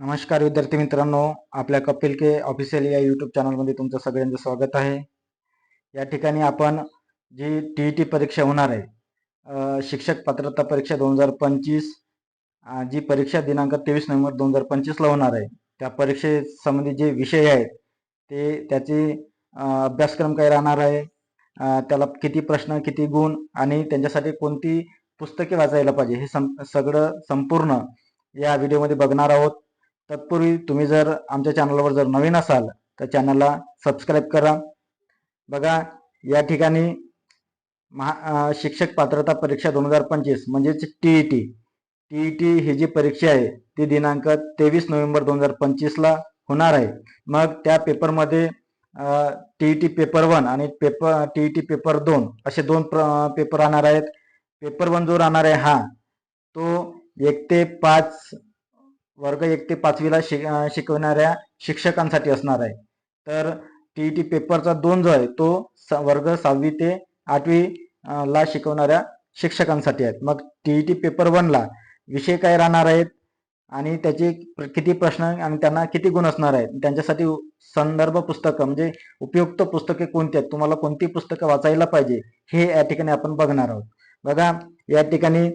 नमस्कार विद्यार्थी मित्रांनो आपल्या कपिल के ऑफिशियल या यूट्यूब चॅनलमध्ये तुमचं सगळ्यांचं स्वागत आहे. या ठिकाणी आपण जी टी ई टी परीक्षा होणार आहे शिक्षक पात्रता परीक्षा दोन हजार पंचवीस जी परीक्षा दिनांक तेवीस नोव्हेंबर दोन हजार पंचवीसला होणार आहे त्या परीक्षेसंबंधी जे विषय आहेत ते त्याचे अभ्यासक्रम काय राहणार आहे त्याला किती प्रश्न किती गुण आणि त्यांच्यासाठी कोणती पुस्तके वाचायला पाहिजे हे सं सगळं संपूर्ण या व्हिडिओमध्ये बघणार आहोत. तत्पूर्वी तुम्ही जर आमच्या चॅनलवर जर नवीन असाल तर चॅनलला सबस्क्राईब करा. बघा या ठिकाणी महा शिक्षक पात्रता परीक्षा दोन हजार पंचवीस म्हणजेच T E T T E T ही जी परीक्षा आहे ती दिनांक तेवीस नोव्हेंबर दोन हजार पंचवीसला होणार आहे. मग त्या पेपरमध्ये T E T paper one आणि paper T E T paper दोन असे दोन प्र पेपर राहणार आहेत. पेपर वन जो राहणार आहे हा तो एक ते पाच वर्ग एक ते पाचवीला शिक शिकवणाऱ्या शिक्षकांसाठी असणार आहे. तर टी ई टी पेपरचा दोन जो आहे तो स वर्ग सहावी ते आठवी ला शिकवणाऱ्या शिक्षकांसाठी आहेत. मग टी ई टी पेपर वनला विषय काय राहणार आहेत आणि त्याचे प्र- किती प्रश्न आणि त्यांना किती गुण असणार आहेत? त्यांच्यासाठी संदर्भ पुस्तकं म्हणजे उपयुक्त पुस्तके कोणती आहेत? तुम्हाला कोणती पुस्तकं वाचायला पाहिजे हे या ठिकाणी आपण बघणार आहोत. बघा या ठिकाणी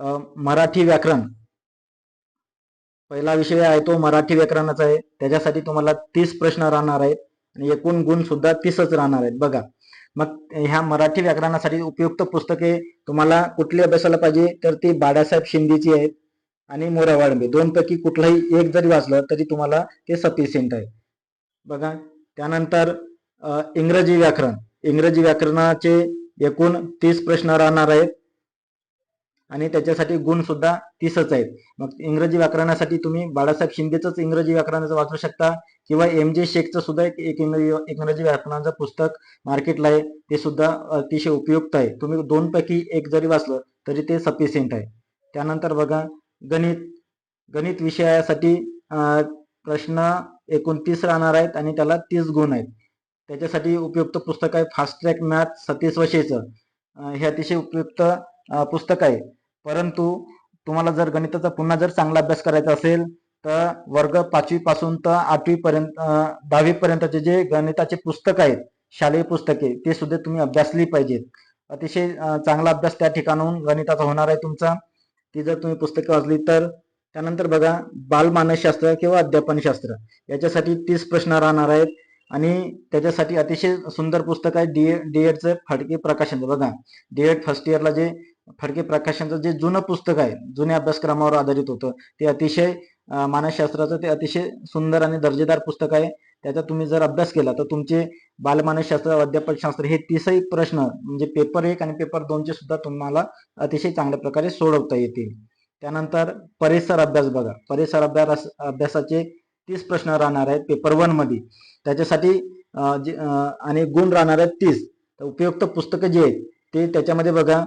मराठी व्याकरण. पहिला विषय आहे तो मराठी व्याकरणाचा आहे. त्याच्यासाठी तुम्हाला तीस प्रश्न राहणार आहेत. आणि एकूण गुण सुद्धा तीसच राहणार आहेत. बघा. मग ह्या मराठी व्याकरणासाठी उपयुक्त पुस्तके तुम्हाला कुठली अभ्यासाला पाहिजे? तर ती बाळासाहेब शिंदेची आहेत आणि मोरावाळंबे. दोन पैकी कुठलंही एक जरी वाचलं तरी तुम्हाला ते सफिशियंट आहे. बघा. त्यानंतर इंग्रजी व्याकरण. इंग्रजी व्याकरणाचे एकूण तीस प्रश्न राहणार आहेत. आणि त्याच्यासाठी गुण सुद्धा तीसच आहेत. मग इंग्रजी व्याकरणासाठी तुम्ही बाळासाहेब शिंदेचंच इंग्रजी व्याकरणाचं वाचू शकता किंवा एम जे शेखचं सुद्धा एक इंग्रजी इंग्रजी व्याकरणाचं पुस्तक मार्केटला आहे. ते सुद्धा अतिशय उपयुक्त आहे. तुम्ही दोन पैकी एक जरी वाचलं तरी ते सफिशियंट आहे. त्यानंतर बघा गणित गणित विषयासाठी प्रश्न एकोणतीस राहणार आहेत आणि त्याला तीस गुण आहेत. त्याच्यासाठी उपयुक्त पुस्तक आहे फास्ट ट्रॅक मॅथ सतीश वशेचं. हे अतिशय उपयुक्त पुस्तक आहे. परंतु तुम्हाला जर गणिताचा पुन्हा जर चांगला अभ्यास करायचा असेल तर वर्ग पाचवी पासून तर आठवी पर्यंत दहावी पर्यंतचे जे गणिताचे पुस्तक आहेत शालेय पुस्तके ते सुद्धा तुम्ही अभ्यासली पाहिजेत. अतिशय चांगला अभ्यास त्या ठिकाणाहून गणिताचा होणार आहे तुमचा. ती जर तुम्ही पुस्तकं वाचली तर त्यानंतर बघा बालमानसशास्त्र किंवा अध्यापनशास्त्र याच्यासाठी तीस प्रश्न राहणार आहेत. आणि त्याच्यासाठी अतिशय सुंदर पुस्तक आहे डी डी एडचं फडके प्रकाशन. बघा डी एड फर्स्ट इयरला जे फडके प्रकाशनचं जे जुनं पुस्तक आहे जुन्या अभ्यासक्रमावर आधारित होतं ते अतिशय मानसशास्त्राचं ते अतिशय सुंदर आणि दर्जेदार पुस्तक आहे. त्याचा तुम्ही जर अभ्यास केला तर तुमचे बालमानसशास्त्र अध्यापनशास्त्र हे तीसही प्रश्न म्हणजे पेपर एक आणि पेपर दोनचे सुद्धा तुम्हाला अतिशय चांगल्या प्रकारे सोडवता येतील. त्यानंतर परिसर अभ्यास बघा. परिसर अभ्यास अभ्यासाचे तीस प्रश्न राहणार आहेत पेपर वनमध्ये त्याच्यासाठी जे आणि गुण राहणार आहेत तीस. तर उपयुक्त पुस्तकं जे आहेत ते त्याच्यामध्ये बघा.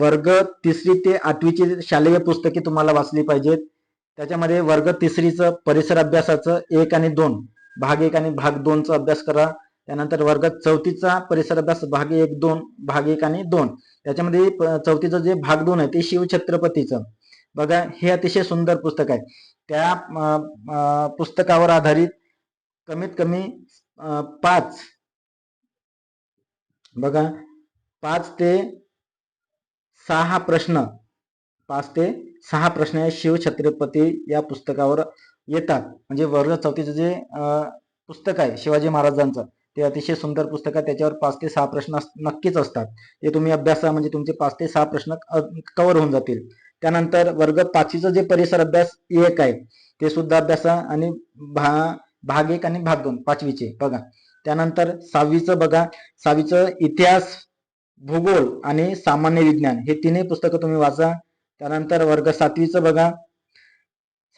वर्ग तिसरी ते आठवीची शालेय पुस्तके तुम्हाला वाचली पाहिजेत. त्याच्यामध्ये वर्ग तिसरीचं परिसर अभ्यासाचं एक आणि दोन भाग एक आणि भाग दोनचा अभ्यास करा. त्यानंतर वर्ग चौथीचा परिसर अभ्यास भाग एक दोन भाग एक आणि दोन. त्याच्यामध्ये चौथीचं जे भाग दोन आहे ते शिवछत्रपतीचं. बघा हे अतिशय सुंदर पुस्तक आहे. त्या पुस्तकावर आधारित कमीत कमी पाच बघा पाच ते सहा प्रश्न. पाच ते सहा प्रश्न हे शिवछत्रपती या पुस्तकावर येतात. म्हणजे वर्ग चौथीचं जे पुस्तक आहे शिवाजी महाराजांचं ते अतिशय सुंदर पुस्तक आहे. त्याच्यावर पाच ते सहा प्रश्न नक्कीच असतात. ते तुम्ही अभ्यासा म्हणजे तुमचे पाच ते सहा प्रश्न कव्हर होऊन जातील. त्यानंतर वर्ग पाचवीचं जे परिसर अभ्यास एक आहे ते सुद्धा अभ्यासा आणि भा भाग एक आणि भाग दोन पाचवीचे बघा. त्यानंतर सहावीचं बघा. सहावीचं इतिहास भूगोल आणि सामान्य विज्ञान हे तिन्ही पुस्तकं तुम्ही वाचा. त्यानंतर वर्ग सातवीचं बघा.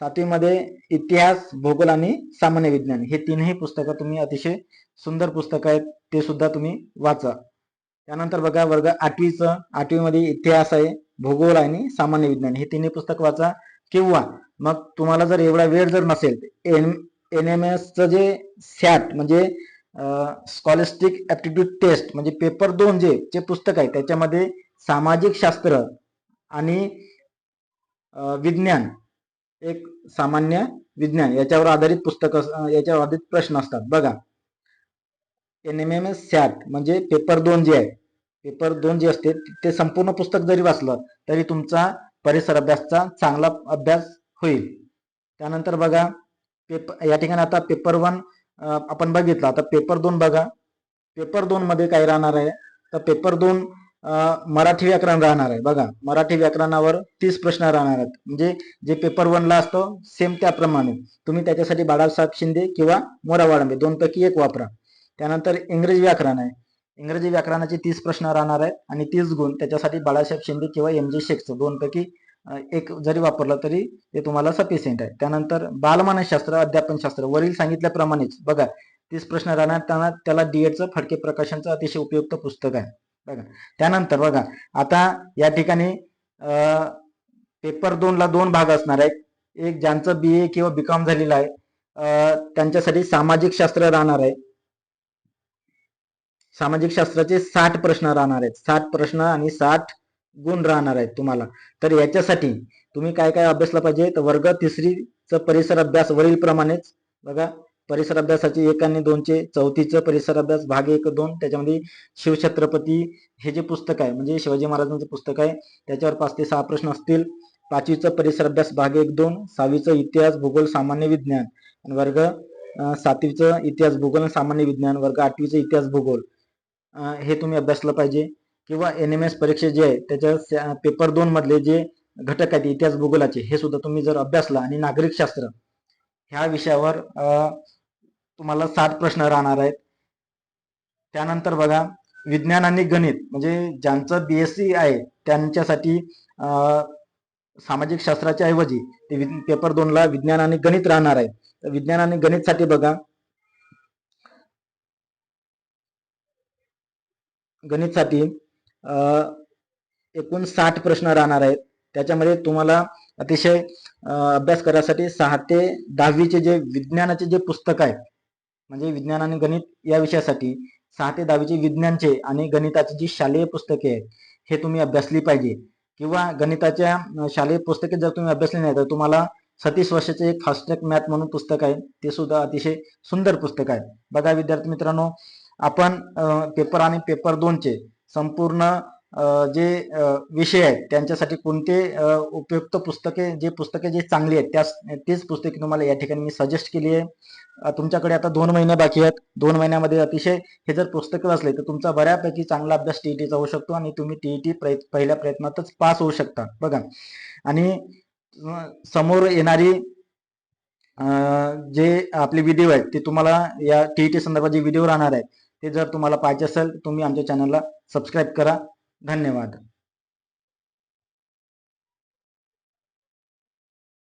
सातवीमध्ये इतिहास भूगोल आणि सामान्य विज्ञान हे तीनही पुस्तकं तुम्ही अतिशय सुंदर पुस्तकं आहेत ते सुद्धा तुम्ही वाचा. त्यानंतर बघा वर्ग आठवीचं. आठवीमध्ये इतिहास आहे भूगोल आणि सामान्य विज्ञान हे तिन्ही पुस्तक वाचा. किंवा मग तुम्हाला जर एवढा वेळ जर नसेल एन एन एम एसचं जे सॅट म्हणजे स्कॉलिस्टिक ॲप्टिट्यूड टेस्ट म्हणजे पेपर दोन जे जे पुस्तक आहे त्याच्यामध्ये सामाजिक शास्त्र आणि विज्ञान एक सामान्य विज्ञान याच्यावर आधारित पुस्तक याच्यावर आधारित प्रश्न असतात. बघा. N M M S SAT म्हणजे पेपर दोन जे आहे पेपर दोन जे असते ते संपूर्ण पुस्तक जरी वाचलं तरी तुमचा परिसर अभ्यासचा चांगला अभ्यास होईल. त्यानंतर बघा पेपर या ठिकाणी आता पेपर वन आपण बघितलं. आता पेपर दोन बघा. पेपर दोन मध्ये काय राहणार आहे? तर पेपर दोन मराठी व्याकरण राहणार आहे. बघा मराठी व्याकरणावर तीस प्रश्न राहणार आहेत. म्हणजे जे पेपर वनला असतो सेम त्याप्रमाणे. तुम्ही त्याच्यासाठी बाळासाहेब शिंदे किंवा मोरा वाळंबे दोन पैकी एक वापरा. त्यानंतर इंग्रजी व्याकरण आहे. इंग्रजी व्याकरणाचे तीस प्रश्न राहणार आहेत आणि तीस गुण त्याच्यासाठी बाळासाहेब शिंदे किंवा एम जी शेखचं दोन पैकी एक जरी वापरलं तरी ते तुम्हाला सफिशियंट आहे. त्यानंतर बालमानसशास्त्र अध्यापनशास्त्र वरील सांगितल्याप्रमाणेच. बघा तीस प्रश्न राहणार त्यांना त्याला डीएडचं फडके प्रकाशनचं अतिशय उपयुक्त पुस्तक आहे. बघा त्यानंतर बघा आता या ठिकाणी अं, पेपर दोनला दोन भाग असणार आहेत. एक ज्यांचं बी ए किंवा बी कॉम झालेलं आहे त्यांच्यासाठी सामाजिक शास्त्र राहणार आहे. सामाजिक शास्त्राचे साठ प्रश्न राहणार आहेत. साठ प्रश्न आणि साठ गुण राहणार आहेत तुम्हाला. तर याच्यासाठी तुम्ही काय काय अभ्यासला पाहिजे? तर वर्ग तिसरीचं परिसर अभ्यास वरील प्रमाणेच बघा. परिसर अभ्यासाची एक आणि दोनचे चौथीचं परिसर अभ्यास भाग एक दोन त्याच्यामध्ये शिवछत्रपती हे जे पुस्तक आहे म्हणजे शिवाजी महाराजांचं पुस्तक आहे त्याच्यावर पाच ते सहा प्रश्न असतील. पाचवीचं परिसर अभ्यास भाग एक दोन सहावीचं इतिहास भूगोल सामान्य विज्ञान. आणि वर्ग सातवीचं इतिहास भूगोल सामान्य विज्ञान. वर्ग आठवीचं इतिहास भूगोल. हे तुम्ही अभ्यासलं पाहिजे. किंवा एन एम एस परीक्षा जे आहे त्याच्या पेपर दोन मधले जे घटक आहेत इतिहास भूगोलाचे हे सुद्धा तुम्ही जर अभ्यासला आणि नागरिक शास्त्र ह्या विषयावर अं, तुम्हाला सात प्रश्न राहणार आहेत. त्यानंतर बघा विज्ञान आणि गणित म्हणजे ज्यांचं बीएससी आहे त्यांच्यासाठी सामाजिक शास्त्राच्या ऐवजी ते पेपर दोनला विज्ञान आणि गणित राहणार आहे तर विज्ञान आणि गणितसाठी बघा गणितसाठी एकूण साठ प्रश्न राहणार आहेत. त्याच्यामध्ये तुम्हाला अतिशय अभ्यास करायसाठी सहा ते दहावीचे जे विज्ञानाचे जे पुस्तक आहे म्हणजे विज्ञान आणि गणित या विषयासाठी सहा ते दहावीचे विज्ञानचे आणि गणिताची जी शालेय पुस्तके आहेत हे तुम्ही अभ्यासली पाहिजे. किंवा गणिताच्या शालेय पुस्तके जर तुम्ही अभ्यासली नाही तर तुम्हाला सतीस वर्षाचे एक फास्ट्रॅक मॅथ म्हणून पुस्तक आहे. ते सुद्धा अतिशय सुंदर पुस्तक आहे. बघा विद्यार्थी मित्रांनो आपण पेपर आणि पेपर दोनचे संपूर्ण जे विषय आहेत त्यांच्यासाठी कोणते उपयुक्त पुस्तके जे पुस्तके जे चांगली आहेत त्या तेच पुस्तके तुम्हाला या ठिकाणी मी सजेस्ट केली आहे. तुमच्याकडे आता दोन महिने बाकी आहेत. दोन महिन्यामध्ये अतिशय हे जर पुस्तकं वाचले तर तुमचा बऱ्यापैकी चांगला अभ्यास टीईटीचा होऊ शकतो आणि तुम्ही टीईटी पहिल्या प्रयत्नातच पास होऊ शकता. बघा. आणि समोर येणारी जे आपले व्हिडिओ आहेत ते तुम्हाला या टीईटी संदर्भात जे व्हिडिओ राहणार आहेत ते जर तुम्हाला पाहिजे असेल तुम्ही आमच्या चॅनलला सबस्क्राईब करा. धन्यवाद.